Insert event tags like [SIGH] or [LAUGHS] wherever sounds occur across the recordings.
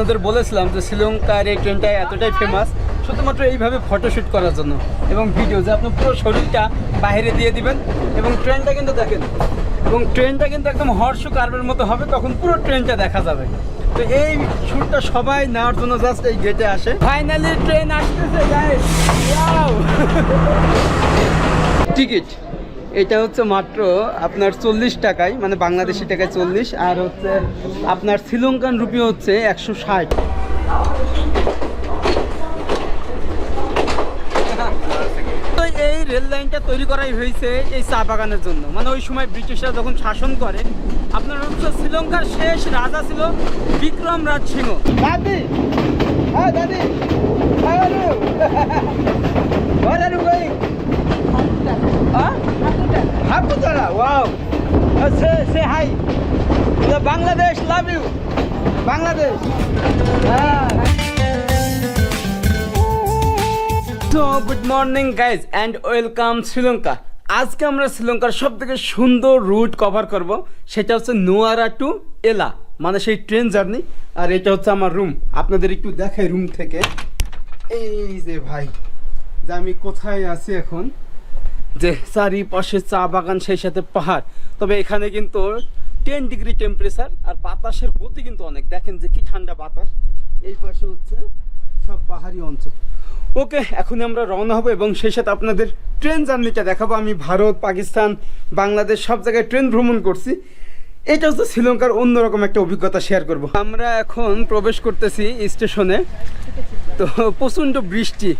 আপনাদের বলেছিলাম যে শ্রীলঙ্কার এই ট্রেনটা এতটাই ফেমাস শুধুমাত্র এইভাবে ফটোশ্যুট করার জন্য এবং ভিডিও যে আপনি পুরো শরীরটা বাইরে দিয়ে দিবেন এবং ট্রেনটা কিন্তু দেখেন, এবং ট্রেনটা কিন্তু একদম হর্ষ কার্বের মতো হবে, তখন পুরো ট্রেনটা দেখা যাবে। তো এই শ্যুটটা সবাই নেওয়ার জন্য জাস্ট এই গেটে আসে। ফাইনালি ট্রেন আসতেছে টিকিট [LAUGHS] এটা হচ্ছে মাত্র আপনার চল্লিশ টাকায় মানে বাংলাদেশি টাকায় চল্লিশ, আর হচ্ছে আপনার শ্রীলঙ্কান রুপি হচ্ছে একশো ষাট। তো এই রেল লাইনটা তৈরি করাই হয়েছে এই চা বাগানের জন্য। মানে ওই সময় ব্রিটিশরা যখন শাসন করে আপনার হচ্ছে শ্রীলঙ্কার শেষ রাজা ছিল বিক্রম রাজ সিংহ। দাদি! হ্যাঁ দাদি! Haputala. Wow. Uh, say, say hi. The Bangladesh love you. Bangladesh. Good morning guys and welcome Sri Lanka আজকে আমরা শ্রীলঙ্কার সব থেকে সুন্দর রুট কভার করব সেটা হচ্ছে নোয়ারা টু এলা মানে সেই ট্রেন জার্নি আর এটা হচ্ছে আমার রুম আপনাদের একটু দেখে রুম থেকে এই যে ভাই যে আমি কোথায় আছি এখন যে চারিপাশে চা বাগান, সেই সাথে পাহাড়। তবে এখানে কিন্তু টেন ডিগ্রি টেম্পারেচার আর বাতাসের গতি কিন্তু অনেক। দেখেন যে কি ঠান্ডা বাতাস। এই পাশে হচ্ছে সব পাহাড়ি অঞ্চল। ওকে, এখন আমরা রওনা হব এবং সেই সাথে আপনাদের ট্রেন জার্নিটা দেখাবো। আমি ভারত, পাকিস্তান, বাংলাদেশ সব জায়গায় ট্রেন ভ্রমণ করছি। এটা হচ্ছে শ্রীলঙ্কার অন্যরকম একটা অভিজ্ঞতা শেয়ার করব। আমরা এখন প্রবেশ করতেছি স্টেশনে তো প্রচণ্ড বৃষ্টি।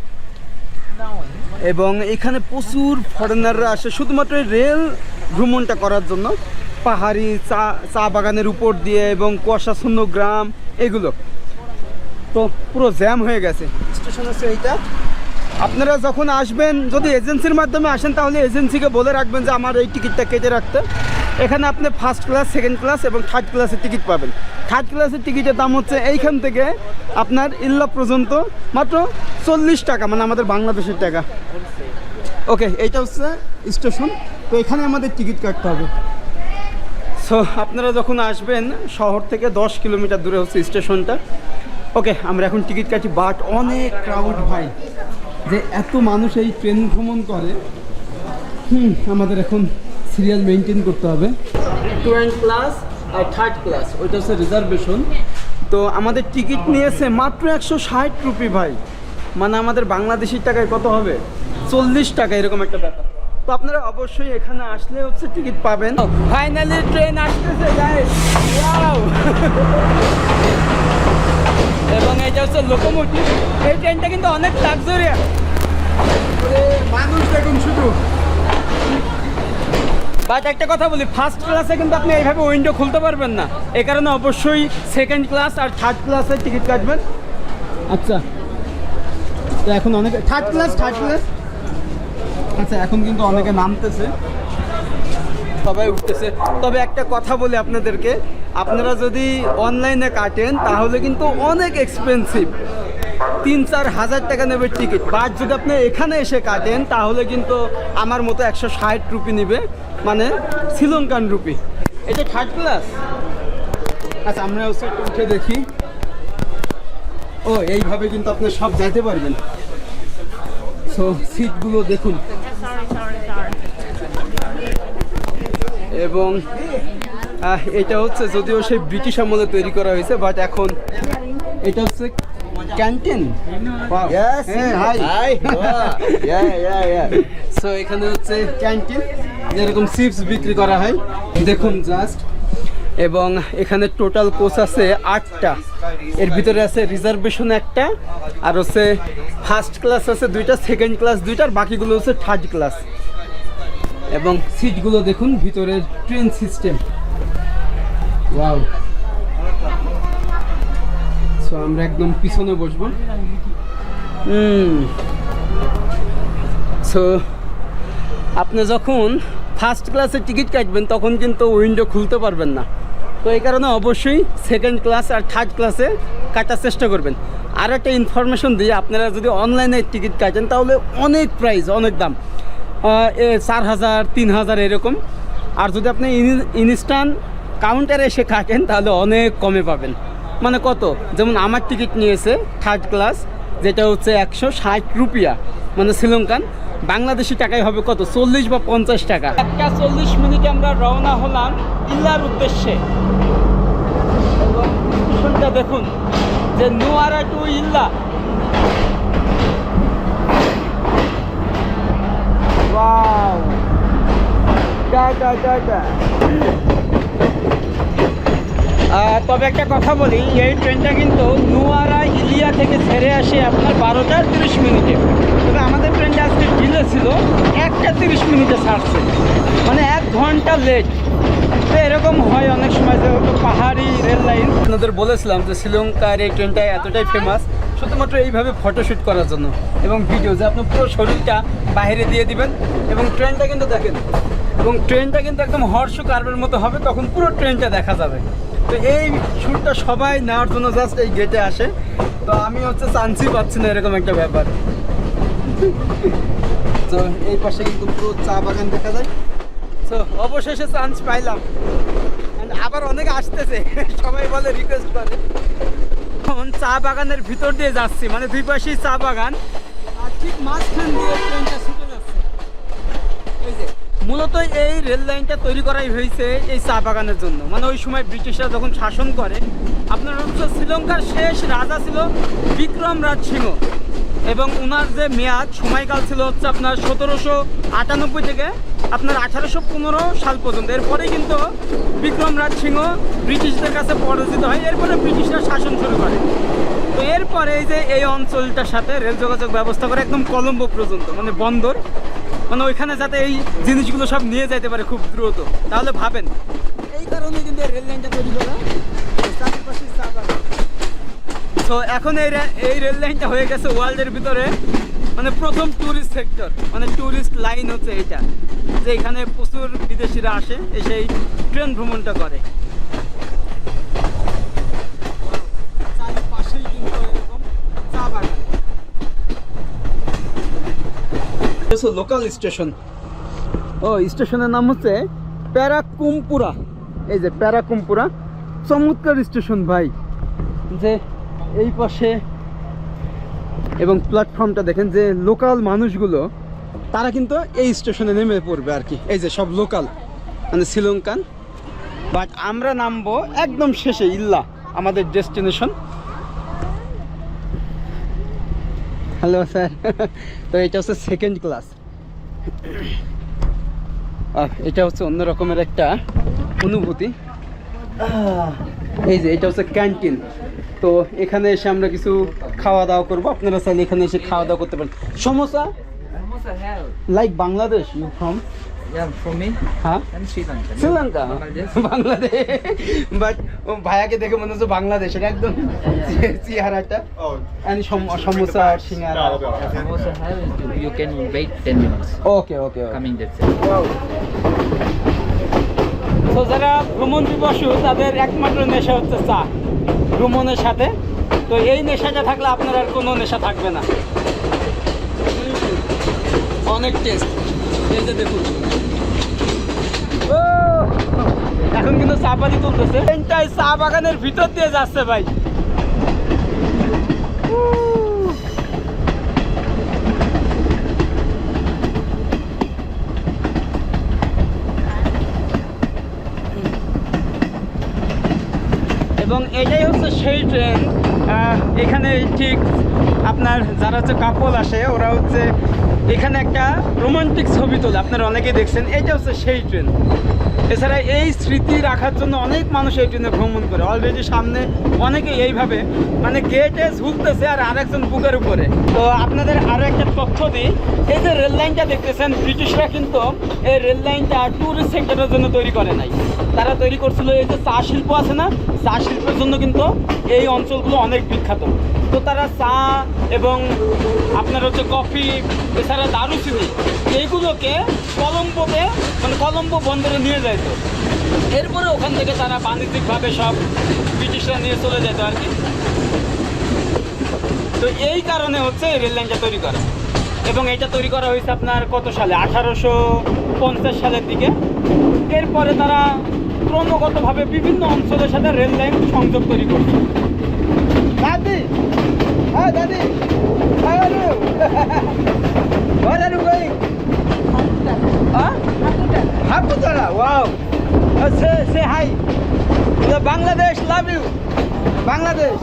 এবং এখানে প্রচুর ফরেনাররা আসে, শুধুমাত্র রেল ভ্রমণটা করার জন্য। পাহাড়ি চা চা বাগানের উপর দিয়ে এবং কুয়াশাশূন্য গ্রাম, এগুলো। তো পুরো জ্যাম হয়ে গেছে। স্টেশন আছে এইটা। আপনারা যখন আসবেন, যদি এজেন্সির মাধ্যমে আসেন, তাহলে এজেন্সিকে বলে রাখবেন যে, আমার এই টিকিটটা কেটে রাখতে। এখানে আপনি ফার্স্ট ক্লাস সেকেন্ড ক্লাস এবং থার্ড ক্লাসের টিকিট পাবেন। থার্ড ক্লাসের টিকিটের দাম হচ্ছে এইখান থেকে আপনার ইল্লা পর্যন্ত মাত্র চল্লিশ টাকা মানে আমাদের বাংলাদেশের টাকা। ওকে এইটা হচ্ছে স্টেশন তো এখানে আমাদের টিকিট কাটতে হবে। সো আপনারা যখন আসবেন, শহর থেকে দশ কিলোমিটার দূরে হচ্ছে স্টেশনটা ওকে আমরা এখন টিকিট কাটি বাট অনেক ক্রাউড ভাই। যে এত মানুষ এই ট্রেন ভ্রমণ করে। হুম, আমাদের এখন সিরিয়াল মেনটেন করতে হবে। টুয়েন্ট ক্লাস আর থার্ড ক্লাস ওইটা হচ্ছে রিজার্ভেশন তো আমাদের টিকিট নিয়েছে মাত্র একশো ষাট রুপি ভাই। মানে আমাদের বাংলাদেশের টাকায় কত হবে? চল্লিশ টাকা এরকম একটা ব্যাপার। তো আপনারা অবশ্যই এখানে আসলে হচ্ছে টিকিট পাবেন। ফাইনালি ট্রেন আসতেছে [LAUGHS] এবং এটা হচ্ছে লোকোমোটিভ এই ট্রেনটা কিন্তু অনেক লাক্সারিয়াস মানুষ দেখুন শুধু। বাট একটা কথা বলি ফার্স্ট ক্লাসে কিন্তু আপনি এইভাবে উইন্ডো খুলতে পারবেন না। এ কারণে অবশ্যই সেকেন্ড ক্লাস আর থার্ড ক্লাসের টিকিট কাটবেন। আচ্ছা। তো এখন অনেকে থার্ড ক্লাস থার্ড ক্লাস আচ্ছা এখন কিন্তু অনেকে নামতেছে। সবাই উঠতেছে। তবে একটা কথা বলি আপনাদেরকে, আপনারা যদি অনলাইনে কাটেন, তাহলে কিন্তু অনেক এক্সপেন্সিভ তিন চার হাজার টাকা নেবে টিকিট বাট যদি আপনি এখানে এসে কাটেন, তাহলে কিন্তু আমার মতো একশো ষাট রুপি নেবে মানে শ্রীলঙ্কান রুপি। এটা থার্ড ক্লাস আচ্ছা আমরা হচ্ছে একটু উঠে দেখি। ও, এইভাবে কিন্তু আপনি সব যাইতে পারবেন। সো সিটগুলো দেখুন। এবং এটা হচ্ছে যদিও সেই ব্রিটিশ আমলে তৈরি করা হয়েছে বাট এখন এটা হচ্ছে canteen Yes. Hi. Wow. [LAUGHS] Yeah, yeah, yeah. So এখানে হচ্ছে ক্যান্টিন যেরকম চিপস বিক্রি করা হয় দেখুন জাস্ট এবং এখানে টোটাল কোচ আছে আটটা এর ভিতরে আছে রিজার্ভেশন একটা আর হচ্ছে ফার্স্ট ক্লাস আছে দুইটা সেকেন্ড ক্লাস দুইটা আর বাকিগুলো হচ্ছে থার্ড ক্লাস এবং সিটগুলো দেখুন ভিতরের ট্রেন সিস্টেম ওয়াও আমরা একদম পিছনে বসবো। সো আপনি যখন ফার্স্ট ক্লাসের টিকিট কাটবেন, তখন কিন্তু উইন্ডো খুলতে পারবেন না। তো এই কারণে অবশ্যই সেকেন্ড ক্লাস আর থার্ড ক্লাসে কাটার চেষ্টা করবেন। আর একটা ইনফরমেশন দিই আপনারা যদি অনলাইনে টিকিট কাটেন, তাহলে অনেক প্রাইস অনেক দাম। চার হাজার, তিন হাজার এরকম। আর যদি আপনি ইনস্ট্যান্ট কাউন্টারে এসে কাটেন, তাহলে অনেক কমে পাবেন। মানে কত? যেমন আমার টিকিট নিয়েছে থার্ড ক্লাস যেটা হচ্ছে একশো ষাট রুপিয়া। মানে শ্রীলঙ্কান বাংলাদেশি টাকায় হবে কত? চল্লিশ বা পঞ্চাশ টাকা। একটা চল্লিশ মিনিটে আমরা রওনা হলাম ইল্লার উদ্দেশ্যে। এবং দেখুন যে নোয়ারা টু ইল্লা। ওয়াও। টাটা টাটা আহ, তবে একটা কথা বলি, এই ট্রেনটা কিন্তু নোয়ারা ইলিয়া থেকে ছেড়ে আসে আপনার বারোটা তিরিশ মিনিটে। তবে আমাদের ট্রেনটা আজকে ডিলে ছিল, একটা তিরিশ মিনিটে ছাড়ছে। মানে এক ঘণ্টা লেট তো এরকম হয় অনেক সময় যেহেতু পাহাড়ি রেল লাইন। আপনাদের বলেছিলাম যে শ্রীলঙ্কার এই ট্রেনটা এতটাই ফেমাস শুধুমাত্র এইভাবে ফটোশ্যুট করার জন্য এবং ভিডিও যে আপনি পুরো শরীরটা বাইরে দিয়ে দিবেন এবং ট্রেনটা কিন্তু দেখেন, এবং ট্রেনটা কিন্তু একদম হর্ষ কার্বের মতো হবে, তখন পুরো ট্রেনটা দেখা যাবে। তো এই শ্যুটটা সবাই নেওয়ার জন্য জাস্ট এই গেটে আসে। তো আমি হচ্ছে চান্সই পাচ্ছি না এরকম একটা ব্যাপার। তো এই পাশে কিন্তু পুরো চা বাগান দেখা যায়। তো অবশেষে চান্স পাইলাম। আবার অনেকে আসতেছে। সবাই বলে রিকোয়েস্ট করে। এখন চা বাগানের ভিতর দিয়ে যাচ্ছি। মানে দুই পাশেই চা বাগান। আর ঠিক মাঝখান দিয়ে ট্রেনটা মূলত এই রেল লাইনটা তৈরি করাই হয়েছে এই চা বাগানের জন্য। মানে ওই সময় ব্রিটিশরা যখন শাসন করে, আপনার হচ্ছে শ্রীলঙ্কার শেষ রাজা ছিল বিক্রম রাজ সিংহ এবং ওনার যে মেয়াদ, সময়কাল ছিল হচ্ছে আপনার সতেরোশো আটানব্বই থেকে আপনার আঠারোশো পনেরো সাল পর্যন্ত। এরপরে কিন্তু বিক্রম রাজ সিংহ ব্রিটিশদের কাছে পরাজিত হয়, এরপরে ব্রিটিশরা শাসন শুরু করে। তো এরপরে এই যে এই অঞ্চলটার সাথে রেল যোগাযোগ ব্যবস্থা করে একদম কলম্বো পর্যন্ত মানে বন্দর। মানে ওইখানে যাতে এই জিনিসগুলো সব নিয়ে যাইতে পারে খুব দ্রুত। তাহলে ভাবেন। এই কারণে কিন্তু রেল লাইনটা তৈরি করা। তো এখন এই এই রেল লাইনটা হয়ে গেছে ওয়ার্ল্ডের ভিতরে। মানে প্রথম ট্যুরিস্ট সেক্টর মানে ট্যুরিস্ট লাইন হচ্ছে এটা। যে এখানে প্রচুর বিদেশিরা আসে এসে এই ট্রেন ভ্রমণটা করে চারিপাশেই কিন্তু এরকম চা বাগান লোকাল স্টেশন ও স্টেশনের নাম হচ্ছে প্যারাকুমপুরা। এই যে প্যারাকুমপুরা, চমৎকার স্টেশন ভাই। যে এই পাশে এবং প্ল্যাটফর্মটা দেখেন যে লোকাল মানুষগুলো, তারা কিন্তু এই স্টেশনে নেমে পড়বে আর কি। এই যে সব লোকাল মানে শ্রীলঙ্কান। বাট আমরা নামবো একদম শেষে, ইল্লা, আমাদের ডেস্টিনেশন হ্যালো স্যার। তো এটা হচ্ছে সেকেন্ড ক্লাস এটা হচ্ছে অন্য রকমের একটা অনুভূতি। এই যে এটা হচ্ছে ক্যান্টিন তো এখানে এসে আমরা কিছু খাওয়া দাওয়া করব। আপনারা চাইলে এখানে এসে খাওয়া দাওয়া করতে পারেন। Samosa? Like Bangladesh you from Yeah, for me, I'm Sri Lanka. Sri Lanka Bangladesh. Bangladesh but ভাইয়াকে দেখে মনে হচ্ছে বাংলাদেশের একদম চেহারাটা। And সম- সিঙ্গারা। Samosa hell, you, you can wait 10 minutes. Okay okay Coming that's it. তো যারা ভ্রমণ পিপাসু তাদের একমাত্র নেশা হচ্ছে চা ভ্রমণের সাথে। তো এই নেশাটা থাকলে আপনার আর কোনো নেশা থাকবে না। অনেক টেস্ট এই যে দেখুন। এখন কিন্তু চা পাতি তুলতেছে। চা বাগানের ভিতর দিয়ে যাচ্ছে ভাই। এবং এটাই হচ্ছে সেই ট্রেন। এখানে ঠিক আপনার যারা হচ্ছে কাপল আসে, ওরা হচ্ছে এখানে একটা রোমান্টিক ছবি তোলে। আপনারা অনেকেই দেখছেন, এটা হচ্ছে সেই ট্রেন। এছাড়া এই স্মৃতি রাখার জন্য অনেক মানুষ এই ট্রেনে ভ্রমণ করে। অলরেডি সামনে অনেকে এইভাবে মানে গেটে ঝুঁকতেছে আর আরেকজন বুকের উপরে। তো আপনাদের আরও একটা তথ্য দিই, এই যে রেল লাইনটা দেখতেছেন, ব্রিটিশরা কিন্তু এই রেল লাইনটা ট্যুরিস্ট সেক্টরের জন্য তৈরি করে নাই। তারা তৈরি করছিল, এই যে চা শিল্প আছে না চা শিল্পের জন্য কিন্তু এই অঞ্চলগুলো অনেক বিখ্যাত। তো তারা চা এবং আপনার হচ্ছে কফি, এছাড়া দারুচিনি এইগুলোকে কলম্বোতে মানে কলম্বো বন্দরে নিয়ে যেত এরপরে ওখান থেকে তারা বাণিজ্যিকভাবে সব ব্রিটিশরা নিয়ে চলে যেত আর কি। তো এই কারণে হচ্ছে রেল লাইনটা তৈরি করা। এবং এটা তৈরি করা হয়েছে আপনার কত সালে? আঠারোশো পঞ্চাশ সালের দিকে। এরপরে তারা প্রক্রমগতভাবে বিভিন্ন অঞ্চলের সাথে রেল লাইন সংযোগ তৈরি করছে। দাদি! হ্যাঁ দাদি! Bangladesh love you! বাংলাদেশ!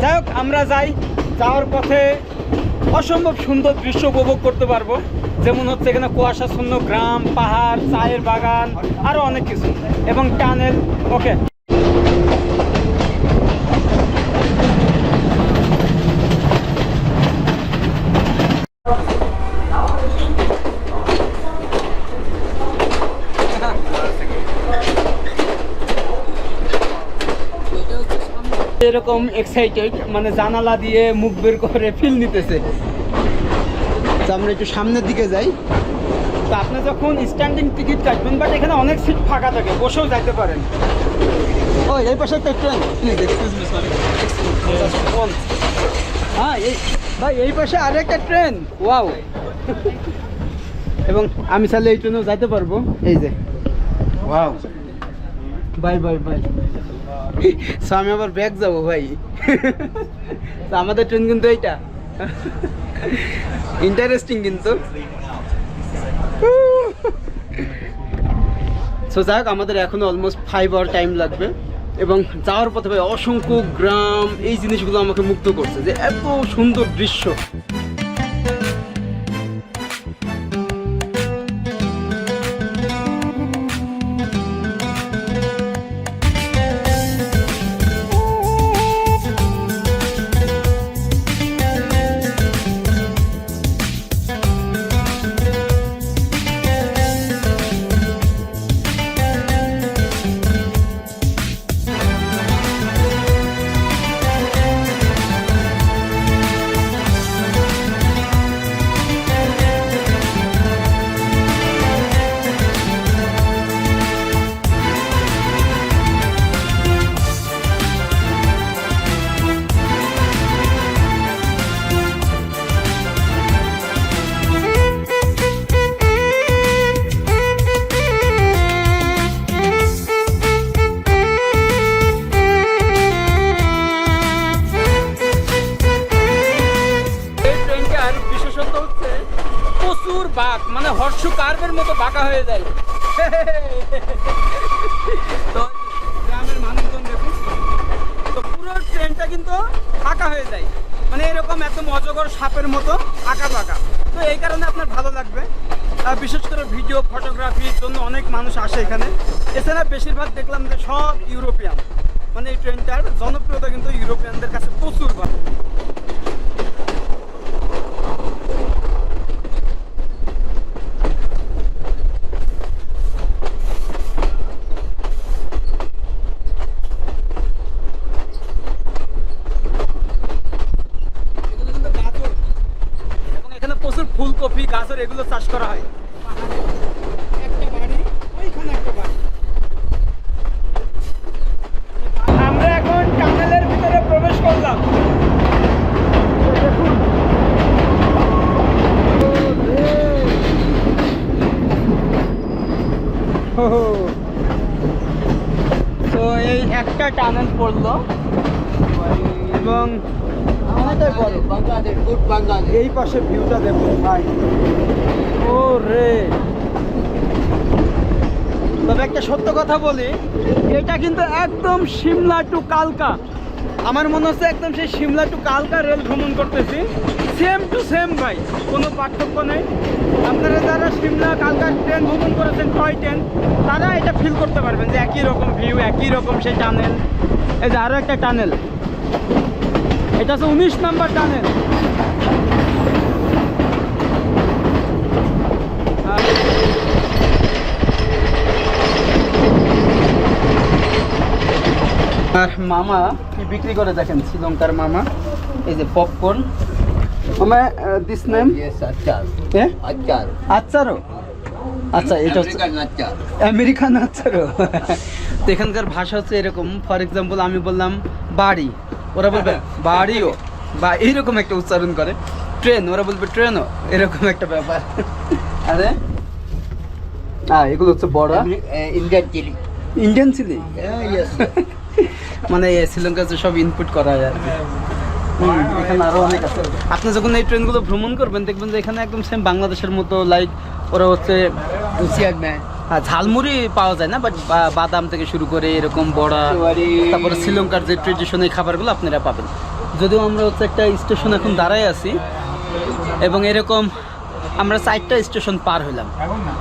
যাই হোক আমরা যাই। যাওয়ার পথে অসম্ভব সুন্দর দৃশ্য উপভোগ করতে পারব। যেমন হচ্ছে এখানে কুয়াশাচ্ছন্ন গ্রাম, পাহাড়, চায়ের বাগান আরও অনেক কিছু। এবং টানেল ওকে এরকম এক্সাইটেড মানে জানালা দিয়ে মুখ বের করে ফিল নিতেছে। তো আমরা একটু সামনের দিকে যাই। তো আপনি যখন স্ট্যান্ডিং টিকিট কাটবেন বাট এখানে অনেক সিট ফাঁকা থাকে বসেও যাইতে পারেন। ও এই পাশে একটা train please excuse me sorry হ্যাঁ এই ভাই এই পাশে আরেকটা ট্রেন ওয়াও এবং আমি চাইলে এই ট্রেনেও যাইতে পারব। এই যে। Wow bye bye bye. So আমি আবার ব্যাগ যাব ভাই। আমাদের ট্রেন কিন্তু এইটা। ইন্টারেস্টিং কিন্তু। সো যাক আমাদের এখনও অলমোস্ট ফাইভ আওয়ার টাইম লাগবে। এবং যাওয়ার পথে ভাই অসংখ্য গ্রাম, এই জিনিসগুলো আমাকে মুক্ত করছে যে এত সুন্দর দৃশ্য। এত সাপের মতো আঁকা বাঁকা তো এই কারণে আপনার ভালো লাগবে। বিশেষ করে ভিডিও ফটোগ্রাফির জন্য অনেক মানুষ আসে এখানে। এছাড়া বেশিরভাগ দেখলাম যে সব ইউরোপিয়ান। মানে এই ট্রেনটার জনপ্রিয়তা কিন্তু ইউরোপিয়ানদের কাছে প্রচুর ভালো এগুলো কিন্তু গাজর এবং এখানে প্রচুর ফুলকপি গাজর এগুলো চাষ করা হয় একটা বাড়ি ওইখানে একটা বাড়ি আমরা এখন টানেলের ভিতরে প্রবেশ করলাম দেখুন তো এই একটা টানেল পড়ল এবং Bangladesh. এই পাশে ভিউটা দেখুন ভাই। ও রে তবে একটা সত্য কথা বলি এটা কিন্তু একদম সিমলা টু কালকা। আমার মনে হচ্ছে একদম সেই সিমলা টু কালকা রেল ভ্রমণ করতেছি। সেম টু সেম ভাই কোনো পার্থক্য নেই। আপনারা যারা সিমলা কালকা ট্রেন ভ্রমণ করেছেন টয় ট্রেন তারা এটা ফিল করতে পারবেন যে একই রকম ভিউ একই রকম সেই টানেল এই যে আরও একটা টানেল এটা হচ্ছে উনিশ নাম্বার টানেল আর মামা কি বিক্রি করে দেখেন? শ্রীলঙ্কার মামা। এই যে পপকর্ন মামা দিস নেম Yes, achar. আচ্ছা এটা হচ্ছে আমেরিকান আচ্ছারো তো এখানকার ভাষা হচ্ছে এরকম। ফর এক্সাম্পল আমি বললাম বাড়ি। ওরা বলবে বাড়িও? বা এইরকম একটা উচ্চারণ করে। ট্রেন ওরা বলবে ট্রেনও এরকম একটা ব্যাপার। আরে? হ্যাঁ এগুলো হচ্ছে বড়. Indian chilli Yeah, yes. [LAUGHS] মানে শ্রীলঙ্কাতে সব ইনপুট করা আর এখানে আরও অনেক আছে। আপনি যখন এই ট্রেনগুলো ভ্রমণ করবেন দেখবেন যে এখানে একদম সেম বাংলাদেশের মতো লাইক ওরা হচ্ছে হ্যাঁ, ঝালমুড়ি পাওয়া যায় না বাট বাদাম থেকে শুরু করে এরকম বড়া. তারপরে শ্রীলঙ্কার যে ট্রেডিশনাল খাবারগুলো আপনারা পাবেন। যদিও আমরা হচ্ছে একটা স্টেশন এখন দাঁড়ায় আছি এবং এরকম আমরা চারটা স্টেশন পার হইলাম।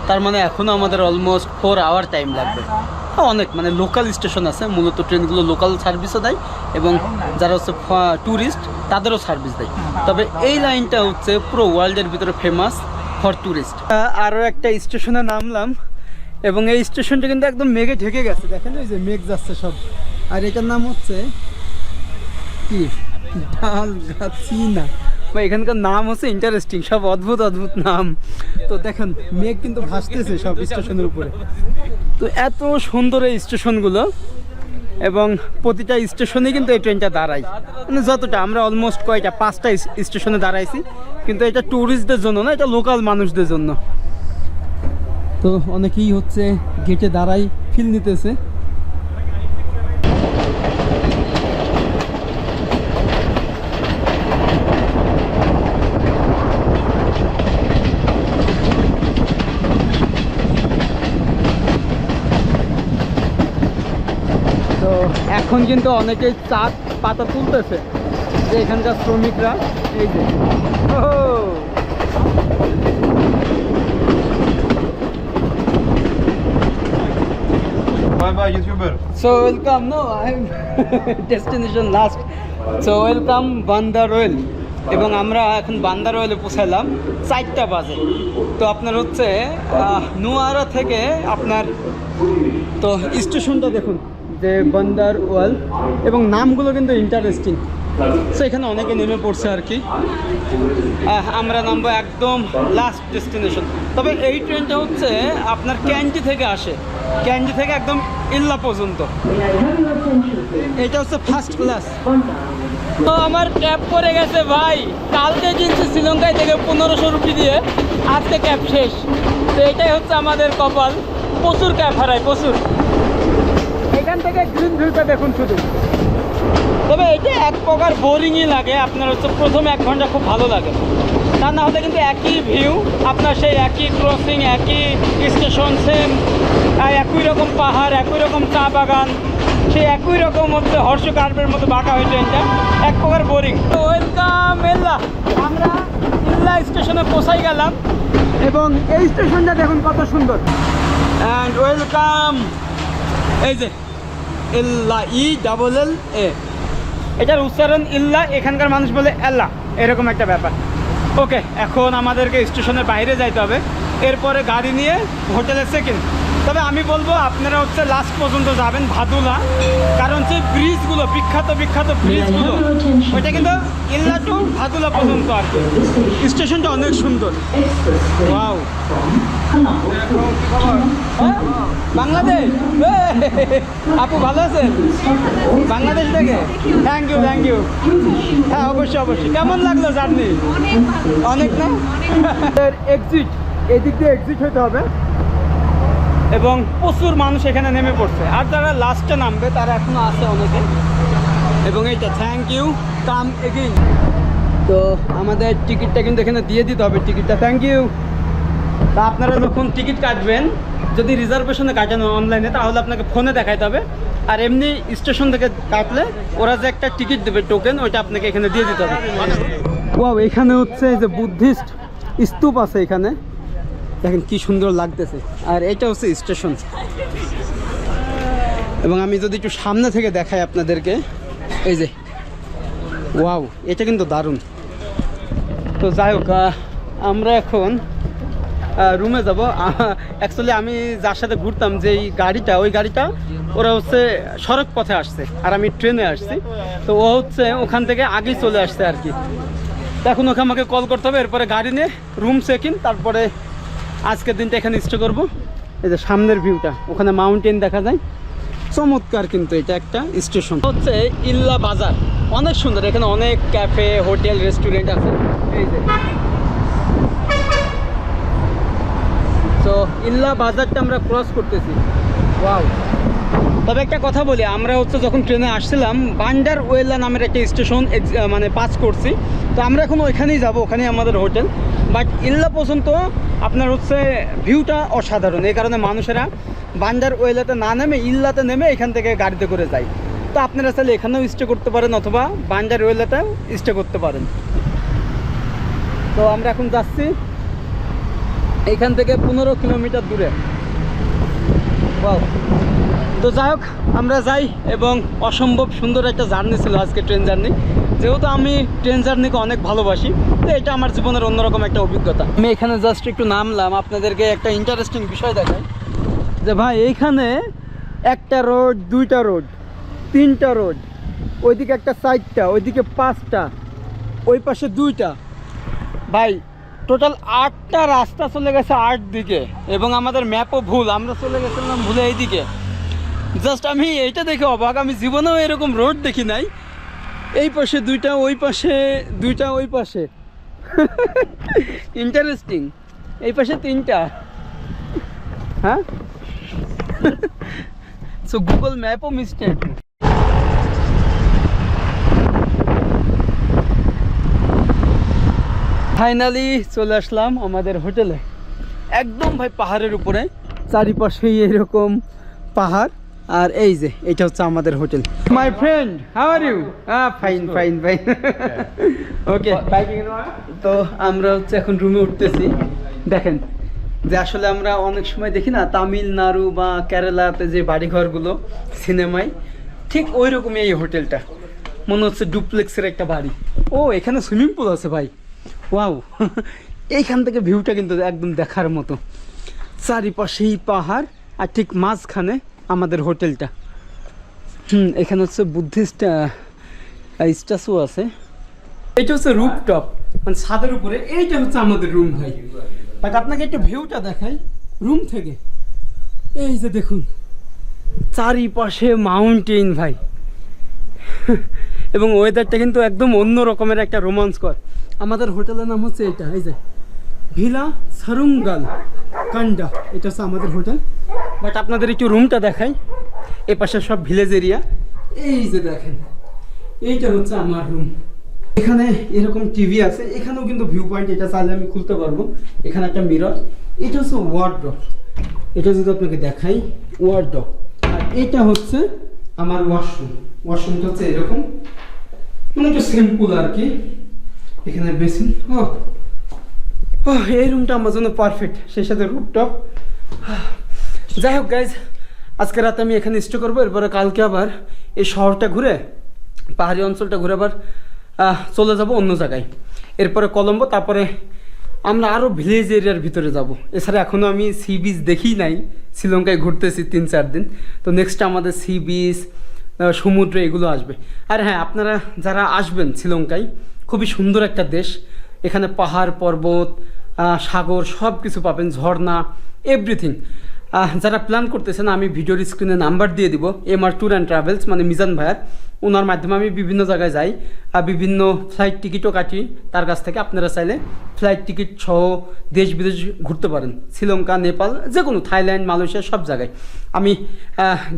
তার মানে এখনও আমাদের অলমোস্ট ফোর আওয়ার টাইম লাগবে। হ্যাঁ, অনেক মানে লোকাল স্টেশন আছে মূলত ট্রেনগুলো লোকাল সার্ভিসও দেয় এবং যারা হচ্ছে ট্যুরিস্ট তাদেরও সার্ভিস দেয়। তবে এই লাইনটা হচ্ছে পুরো ওয়ার্ল্ডের ভিতরে ফেমাস ফর ট্যুরিস্ট আরও একটা স্টেশনে নামলাম এবং এই স্টেশনটা কিন্তু একদম মেঘে ঢেকে গেছে। দেখেন ওই যে মেঘ যাচ্ছে সব। আর এটার নাম হচ্ছে কি? ডাল গাছিনা বা এখানকার নাম হচ্ছে ইন্টারেস্টিং সব অদ্ভুত অদ্ভুত নাম। তো দেখেন, মেঘ কিন্তু ভাসতেছে সব স্টেশনের উপরে। তো এত সুন্দর এই স্টেশনগুলো। এবং প্রতিটা স্টেশনে কিন্তু এই ট্রেনটা দাঁড়াই মানে যতটা, আমরা অলমোস্ট কয়টা, পাঁচটা স্টেশনে দাঁড়াইছি। কিন্তু এটা ট্যুরিস্টদের জন্য না, এটা লোকাল মানুষদের জন্য। তো অনেকেই হচ্ছে গেটে দাঁড়াই ফিল নিতেছে। এখন কিন্তু অনেকেই চাপ পাতা তুলতেছে যে এখানকার শ্রমিকরা এই যে ওহো! Bye bye YouTuber. So welcome. No, I'm [LAUGHS] destination last. So welcome Bandarawela এবং আমরা এখন বান্দার ওয়েলে পৌঁছালাম চারটা বাজে তো আপনার হচ্ছে নোয়ারা থেকে আপনার তো স্টেশনটা দেখুন যে বান্দার ওয়েল এবং নামগুলো কিন্তু ইন্টারেস্টিং সো এখানে অনেকে নেমে পড়ছে আর কি। আমরা নামবো একদম লাস্ট ডেস্টিনেশন তবে এই ট্রেনটা হচ্ছে আপনার ক্যান্টি থেকে আসে। ক্যান্টি থেকে একদম ইল্লা পর্যন্ত। এটা হচ্ছে ফার্স্ট ক্লাস তো আমার ক্যাব পড়ে গেছে ভাই। কালকে কিনছি শ্রীলঙ্কায় থেকে পনেরোশো রুপি দিয়ে। আজকে ক্যাব শেষ। তো এটাই হচ্ছে আমাদের কপাল। প্রচুর ক্যাব হারায়, প্রচুর। থেকে গ্রিন ভিউটা দেখুন শুধু। তবে এটা এক প্রকার বোরিংই লাগে আপনার হচ্ছে প্রথম এক ঘণ্টা খুব ভালো লাগে। তা না হলে কিন্তু একই ভিউ আপনার সেই একই ক্রসিং একই স্টেশন সেম একই রকম পাহাড় একই রকম চা বাগান সেই একই রকম হচ্ছে হর্ষ কার্পের মতো বাঁকা হয়েছে এটা এক প্রকার বোরিং তো ওয়েলকাম এল্লা। আমরা ইল্লা স্টেশনে পৌঁছাই গেলাম। এবং এই স্টেশনটা দেখুন কত সুন্দর। অ্যান্ড ওয়েলকাম এই যে ইল্লা ই ডাবল এল এ। এটার উচ্চারণ ইল্লা এখানকার মানুষ বলে এল্লা এরকম একটা ব্যাপার। ওকে এখন আমাদেরকে স্টেশনের বাইরে যাইতে হবে। এরপরে গাড়ি নিয়ে হোটেলে সেকেন্ড তবে আমি বলব আপনারা হচ্ছে লাস্ট পর্যন্ত যাবেন ভাদুলা। কারণ যে ব্রিজগুলো বিখ্যাত বিখ্যাত ব্রিজগুলো ওইটা কিন্তু ইল্লা টু ভাদুলা পর্যন্ত আর কি। স্টেশনটা অনেক সুন্দর। ওয়াও? বাংলাদেশ আপু ভালো আছেন? বাংলাদেশ থেকে? থ্যাংক ইউ থ্যাংক ইউ হ্যাঁ অবশ্যই অবশ্যই। কেমন লাগল জার্নি? অনেক না? এক্সিট এদিক দিয়ে এক্সিট হতে হবে। এবং প্রচুর মানুষ এখানে নেমে পড়ছে। আর যারা লাস্টে নামবে তারা এখনও আছে অনেকে। এবং এইটা থ্যাংক ইউ কাম এগেইন তো আমাদের টিকিটটা কিন্তু এখানে দিয়ে দিতে হবে। টিকিটটা থ্যাংক ইউ তা আপনারা যখন টিকিট কাটবেন, যদি রিজার্ভেশনে কাটেন অনলাইনে তাহলে আপনাকে ফোনে দেখাইতে হবে। আর এমনি স্টেশন থেকে কাটলে ওরা যে একটা টিকিট দেবে টোকেন ওইটা আপনাকে এখানে দিয়ে দিতে হবে। ওয়াও এখানে হচ্ছে যে বুদ্ধিস্ট স্তূপ আছে এখানে। দেখেন কি সুন্দর লাগতেছে। আর এটা হচ্ছে স্টেশন। এবং আমি যদি একটু সামনে থেকে দেখাই আপনাদেরকে, এই যে ওয়াও এটা কিন্তু দারুণ। তো যাই হোক আমরা এখন রুমে যাব। অ্যাকচুয়ালি আমি যার সাথে ঘুরতাম যে এই গাড়িটা, ওই গাড়িটা, ওরা হচ্ছে সড়ক পথে আসছে আর আমি ট্রেনে আসছি। তো ও হচ্ছে ওখান থেকে আগেই চলে আসছে আর কি। এখন ওকে আমাকে কল করতে হবে, এরপরে গাড়ি নিয়ে রুম চেক তারপরে আজকের দিনটা এখানে স্টে করব। এই যে সামনের ভিউটা ওখানে মাউন্টেন দেখা যায়। চমৎকার কিন্তু এটা একটা স্টেশন হচ্ছে ইল্লা বাজার, অনেক সুন্দর, এখানে অনেক ক্যাফে হোটেল রেস্টুরেন্ট আছে। এই যে তো ইল্লা বাজারটা আমরা ক্রস করতেছি। ওয়াও তবে একটা কথা বলি, আমরা হচ্ছে যখন ট্রেনে আসছিলাম, বান্ডার ওয়েল্লা নামের একটা স্টেশন মানে পাস করছি। তো আমরা এখন ওইখানেই যাব, ওখানেই আমাদের হোটেল। বাট ইল্লা পর্যন্ত আপনার হচ্ছে ভিউটা অসাধারণ। এই কারণে মানুষেরা বান্ডার ওয়েলাতে না নেমে, ইল্লাতে নেমে এখান থেকে গাড়িতে করে যায়। তো আপনারা চাইলে এখানেও স্টে করতে পারেন অথবা বান্ডার ওয়েলাতেও স্টে করতে পারেন। তো আমরা এখন যাচ্ছি। এইখান থেকে পনেরো কিলোমিটার দূরে. তো যাই হোক, আমরা যাই এবং অসম্ভব সুন্দর একটা জার্নি ছিল আজকে ট্রেন জার্নি। যেহেতু আমি ট্রেন জার্নিকে অনেক ভালোবাসি, তো এটা আমার জীবনের অন্যরকম একটা অভিজ্ঞতা। আমি এখানে জাস্ট একটু নামলাম, আপনাদেরকে একটা ইন্টারেস্টিং বিষয় দেখাই। যে ভাই, এইখানে একটা রোড, দুইটা রোড, তিনটা রোড, ওইদিকে একটা চারটা, ওইদিকে পাঁচটা, ওই পাশে দুইটা। ভাই টোটাল আটটা রাস্তা চলে গেছে আট দিকে এবং আমাদের ম্যাপও ভুল, আমরা চলে গেছিলাম ভুলে এইদিকে। জাস্ট আমি এইটা দেখে অবাক, আমি জীবনেও এরকম রোড দেখি নাই। এই পাশে দুইটা, ওই পাশে, দুইটা, ওই পাশে। ইন্টারেস্টিং এই পাশে তিনটা। হ্যাঁ? সো গুগল ম্যাপও মিস্টেক ফাইনালি চলে আসলাম আমাদের হোটেলে। একদম ভাই পাহাড়ের উপরে, চারিপাশেই এরকম পাহাড়। আর এই যে, এটা হচ্ছে আমাদের hotel. My friend how are you হ্যাঁ ফাইন ফাইন ফাইন ওকে তো আমরা হচ্ছে এখন রুমে উঠতেছি। দেখেন, যে আসলে আমরা অনেক সময় দেখি না, তামিলনাড়ু বা কেরালাতে যে বাড়িঘরগুলো, সিনেমায়, ঠিক ওই রকমই এই হোটেলটা। মনে হচ্ছে ডুপ্লেক্সের একটা বাড়ি। ও, এখানে সুইমিং পুল আছে ভাই। ওয়াও। [LAUGHS] এইখান থেকে ভিউটা কিন্তু একদম দেখার মতো। চারিপাশেই পাহাড়, আর ঠিক মাঝখানে আমাদের হোটেলটা। হুম, এখানে হচ্ছে বুদ্ধিস্ট স্ট্যাচু আছে। এটা হচ্ছে রুপটপ মানে ছাদের উপরে। এইটা হচ্ছে আমাদের রুম ভাই। বাট আপনাকে একটু ভিউটা দেখাই। রুম থেকে। এই যে দেখুন। চারিপাশে মাউন্টেন ভাই। [LAUGHS] এবং ওয়েদারটা কিন্তু একদম অন্য রকমের একটা রোমাঞ্চকর আমাদের হোটেলের নাম হচ্ছে এটা, এই যে ভিলা সারুঙ্গাল, কান্ডা, এটা হচ্ছে আমাদের হোটেল। বাট আপনাদের একটু রুমটা দেখাই, এ পাশে সব ভিলেজ এরিয়া এই যে দেখেন, এইটা হচ্ছে আমার রুম এখানে এরকম টিভি আছে, এখানেও কিন্তু ভিউ পয়েন্ট এটা চাইলে আমি খুলতে পারব। এখানে একটা মিরর এটা হচ্ছে ওয়ার্ড্রপ এটা যদি আপনাকে দেখাই ওয়ার্ড্রপ আর এটা হচ্ছে আমার ওয়াশরুম ওয়াশরুমটা হচ্ছে এরকম মানে একটু সিম্পল আর কি। এখানে বেসিন, ও। ও এই রুমটা আমার জন্য পারফেক্ট সেই সাথে রুপটপ যাই হোক গাইজ আজকে রাতে আমি এখানে স্টে করব, এরপরে কালকে আবার এই শহরটা ঘুরে, পাহাড়ি অঞ্চলটা ঘুরে আবার চলে যাব অন্য জায়গায়। এরপরে কলম্বো, তারপরে আমরা আরও ভিলেজ এরিয়ার ভিতরে যাব। এছাড়া এখনও আমি সি বিচ দেখি নাই। শ্রীলঙ্কায় ঘুরতেছি তিন, চার দিন। তো নেক্সট আমাদের সি বিচ সমুদ্র, এগুলো আসবে। আর হ্যাঁ আপনারা যারা আসবেন শ্রীলঙ্কায় খুবই সুন্দর একটা দেশ। এখানে পাহাড়, পর্বত সাগর সব কিছু পাবেন, ঝর্ণা এভরিথিং যারা প্ল্যান করতেছেন, আমি ভিডিওর স্ক্রিনে নাম্বার দিয়ে দিব। M R tour and travels মানে মিজান ভাইয়ার। ওনার মাধ্যমে আমি বিভিন্ন জায়গায় যাই আর বিভিন্ন ফ্লাইট টিকিটও কাটি। তার কাছ থেকে আপনারা চাইলে ফ্লাইট টিকিট সহ দেশ বিদেশ ঘুরতে পারেন। শ্রীলঙ্কা, নেপাল যে কোনো থাইল্যান্ড, মালয়েশিয়া, সব জায়গায়। আমি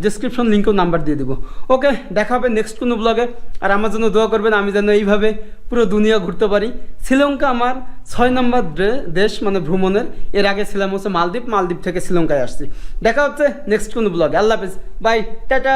ডিসক্রিপশন লিঙ্কেও নাম্বার দিয়ে দেবো। ওকে, দেখা হবে নেক্সট কোনো ব্লগে আর আমার জন্য দোয়া করবেন, আমি যেন এইভাবে পুরো দুনিয়া ঘুরতে পারি। শ্রীলঙ্কা আমার ছয় নম্বর দেশ মানে ভ্রমণের। এর আগে ছিলাম হচ্ছে মালদ্বীপ। মালদ্বীপ থেকে শ্রীলঙ্কায় আসছি। দেখা হচ্ছে নেক্সট কোনো ব্লগে আল্লাহ হাফিজ। By tata.